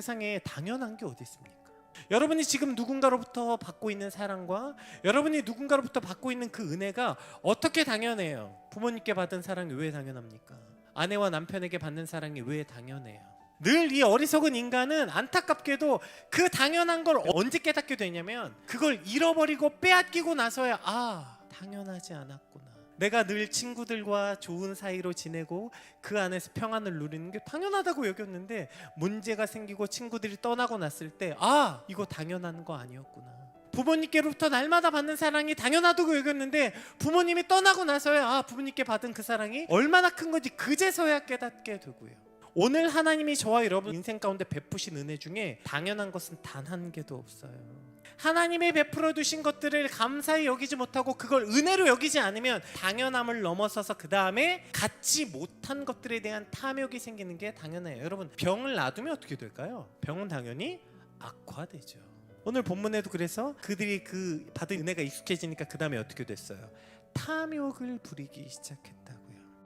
세상에 당연한 게 어디 있습니까? 여러분이 지금 누군가로부터 받고 있는 사랑과 여러분이 누군가로부터 받고 있는 그 은혜가 어떻게 당연해요? 부모님께 받은 사랑이 왜 당연합니까? 아내와 남편에게 받는 사랑이 왜 당연해요? 늘 이 어리석은 인간은 안타깝게도 그 당연한 걸 언제 깨닫게 되냐면 그걸 잃어버리고 빼앗기고 나서야 아 당연하지 않았구나. 내가 늘 친구들과 좋은 사이로 지내고 그 안에서 평안을 누리는 게 당연하다고 여겼는데 문제가 생기고 친구들이 떠나고 났을 때 아 이거 당연한 거 아니었구나. 부모님께로부터 날마다 받는 사랑이 당연하다고 여겼는데 부모님이 떠나고 나서야 아 부모님께 받은 그 사랑이 얼마나 큰 건지 그제서야 깨닫게 되고요. 오늘 하나님이 저와 여러분 인생 가운데 베푸신 은혜 중에 당연한 것은 단 한 개도 없어요. 하나님이 베풀어 두신 것들을 감사히 여기지 못하고 그걸 은혜로 여기지 않으면 당연함을 넘어서서 그 다음에 갖지 못한 것들에 대한 탐욕이 생기는 게 당연해요. 여러분 병을 놔두면 어떻게 될까요? 병은 당연히 악화되죠. 오늘 본문에도 그래서 그들이 그 받은 은혜가 익숙해지니까 그 다음에 어떻게 됐어요? 탐욕을 부리기 시작했다.